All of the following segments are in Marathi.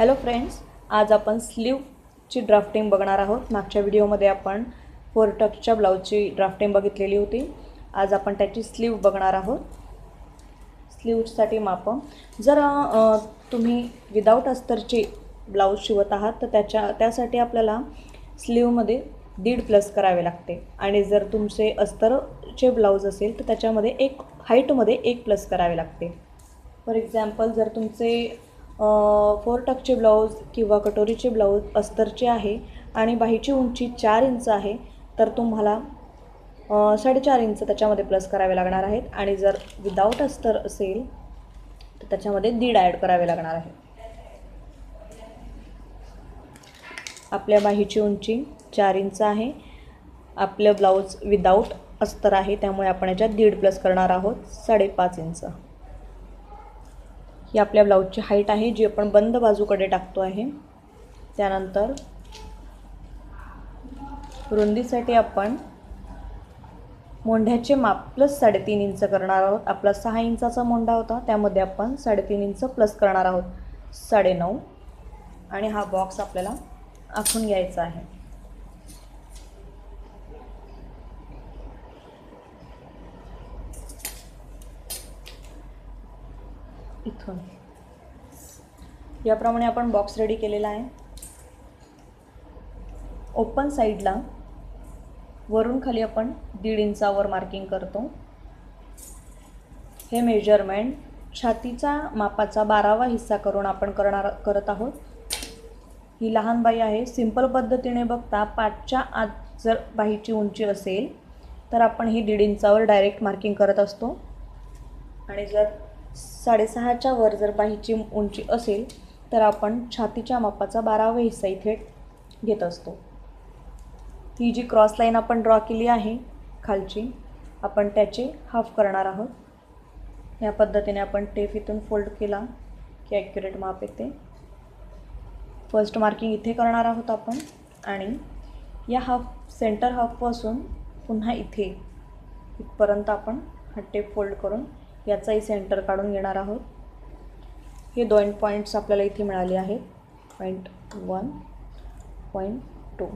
हॅलो फ्रेंड्स आज आपण स्लीवची ड्राफ्टिंग बघणार आहोत. मागच्या व्हिडिओमध्ये आपण फोर टक्सच्या ब्लाऊजची ड्राफ्टिंग बघितलेली होती. आज आपण त्याची स्लीव बघणार आहोत. स्लीवसाठी मापं. जर तुम्ही विदाऊट अस्तरचे ब्लाऊज शिवत आहात तर त्याच्या त्यासाठी आपल्याला स्लीवमध्ये दीड प्लस करावे लागते. आणि जर तुमचे अस्तरचे ब्लाऊज असेल तर त्याच्यामध्ये एक हाईटमध्ये एक प्लस करावे लागते. फॉर एक्झाम्पल जर तुमचे फोर टकचे ब्लाऊज किंवा कटोरीचे ब्लाऊज अस्तरचे आहे आणि बाहीची उंची चार इंच आहे तर तुम्हाला साडेचार इंच त्याच्यामध्ये प्लस करावे लागणार आहेत आणि जर विदाऊट अस्तर असेल तर त्याच्यामध्ये दीड ॲड करावे लागणार आहे आपल्या बाहीची उंची चार इंच आहे आपलं ब्लाऊज विदाऊट अस्तर आहे त्यामुळे आपण याच्यात दीड प्लस करणार आहोत साडेपाच इंच. ही आपल्या ब्लाऊजची हाईट आहे जी आपण बंद बाजूकडे टाकतो आहे. त्यानंतर रुंदीसाठी आपण मोंढ्याचे माप प्लस साडेतीन इंच करणार आहोत. आपला सहा इंचाचा मोंढा होता त्यामध्ये आपण साडेतीन इंच प्लस करणार आहोत. साडेनऊ. आणि हा बॉक्स आपल्याला आखून घ्यायचा आहे. इथून. याप्रमाणे आपण बॉक्स रेडी केलेला आहे. ओपन साईडला वरून खाली आपण दीड इंचावर मार्किंग करतो. हे मेजरमेंट छातीचा मापाचा बारावा हिस्सा करून आपण करणार करत आहोत. ही लहान बाई आहे. सिंपल पद्धतीने बघता पाचच्या आत जर बाईची उंची असेल तर आपण ही दीड इंचावर डायरेक्ट मार्किंग करत असतो. आणि जर साडेसहाच्या वर जर बाहीची उंची असेल तर आपण छातीच्या मापाचा बारावा हिस्सा इथे घेत असतो. ही जी क्रॉस लाईन आपण ड्रॉ केली आहे खालची आपण त्याचे हाफ करणार आहोत. या पद्धतीने आपण टेप इथून फोल्ड केला की ॲक्युरेट माप येते. फर्स्ट मार्किंग इथे करणार आहोत आपण आणि या हाफ सेंटर हाफपासून पुन्हा इथे इथपर्यंत आपण हा टेप फोल्ड करून याचाही सेंटर काढून घेणार आहोत. हे दोन पॉईंट्स आपल्याला इथे मिळाले आहेत पॉईंट वन पॉईंट टू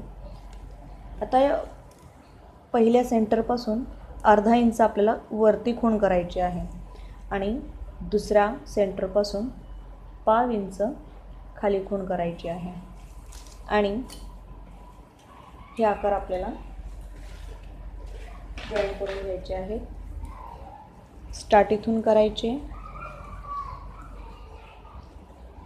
आता या पहिल्या सेंटरपासून अर्धा इंच आपल्याला वरती खूण करायची आहे. आणि दुसऱ्या सेंटरपासून पाव इंच खाली खूण करायची आहे. आणि हे आकार आपल्याला जॉईन करून घ्यायचे आहेत. स्टार्ट इथून करायचे.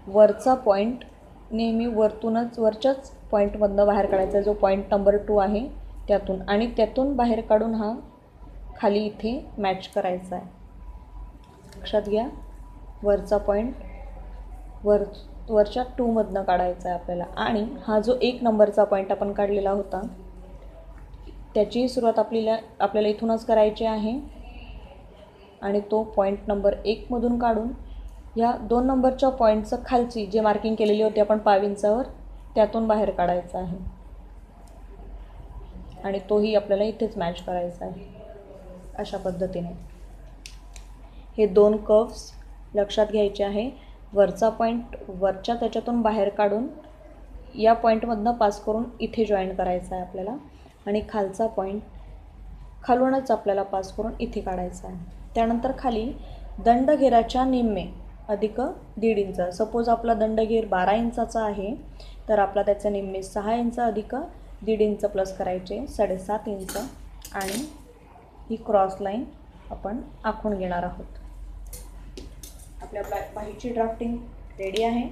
वरचा पॉईंट नेहमी वरतूनच वरच्याच पॉईंटमधनं बाहेर काढायचा. जो पॉईंट नंबर टू आहे त्यातून. आणि त्यातून बाहेर काढून हा खाली इथे मॅच करायचा आहे. लक्षात घ्या. वरचा पॉईंट वर वरच्या टूमधनं काढायचा आहे आपल्याला. आणि हा जो एक नंबरचा पॉईंट आपण काढलेला होता त्याची सुरुवात आपल्याला आपल्याला इथूनच करायची आहे. आणि तो पॉईंट नंबर एकमधून काढून या दोन नंबरच्या पॉईंटचं खालची जे मार्किंग केलेली होती आपण पाव इंचावर त्यातून बाहेर काढायचा आहे. आणि तोही आपल्याला इथेच मॅच करायचा आहे. अशा पद्धतीने. हे दोन कव्स लक्षात घ्यायचे आहे. वरचा पॉईंट वरच्या त्याच्यातून बाहेर काढून या पॉईंटमधनं पास करून इथे जॉईन करायचा आहे आपल्याला. आणि खालचा पॉईंट खालूनच आपल्याला पास करून इथे काढायचा आहे. त्यानंतर खाली दंडघेराच्या निम्मे अधिक दीड इंच. सपोज आपला दंडघेर बारा इंचाचा आहे तर आपला त्याचे निम्मे सहा इंच अधिक दीड इंच प्लस करायचे साडेसात इंच. आणि ही क्रॉस लाईन आपण आखून घेणार आहोत. आपल्या ब्लॅक बाहीची ड्राफ्टिंग रेडी आहे.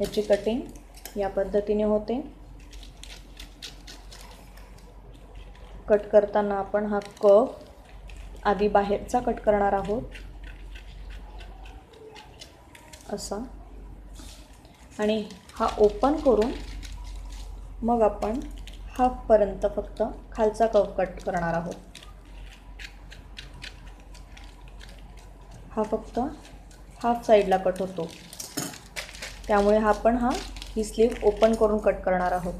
याची कटिंग या पद्धतीने होते. कट करताना आपण हा कफ आधी बाहेरचा कट करणार आहोत. असा. आणि हा ओपन करून मग आपण हाफपर्यंत फक्त खालचा कव कट करणार आहोत. हा फक्त हाफ साईडला कट होतो. त्यामुळे हा पण हा ही स्लीव ओपन करून कट करणार आहोत.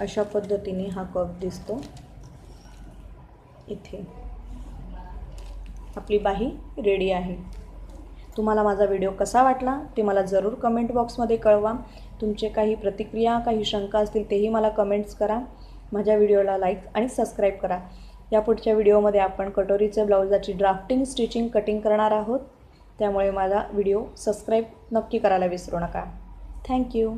अशा पद्धतीने हा कप दिसतो. इथे. आपली बाही रेडी आहे. तुम्हाला माझा व्हिडिओ कसा वाटला ते मला जरूर कमेंट बॉक्समध्ये कळवा. तुमचे काही प्रतिक्रिया काही शंका असतील तेही मला कमेंट्स करा. माझ्या व्हिडिओला लाईक आणि सबस्क्राईब करा. या पुढच्या व्हिडिओमध्ये आपण कटोरीचे ब्लाऊजाची ड्राफ्टिंग स्टिचिंग कटिंग करणार आहोत. त्यामुळे माझा व्हिडिओ सबस्क्राईब नक्की करायला विसरू नका. थँक्यू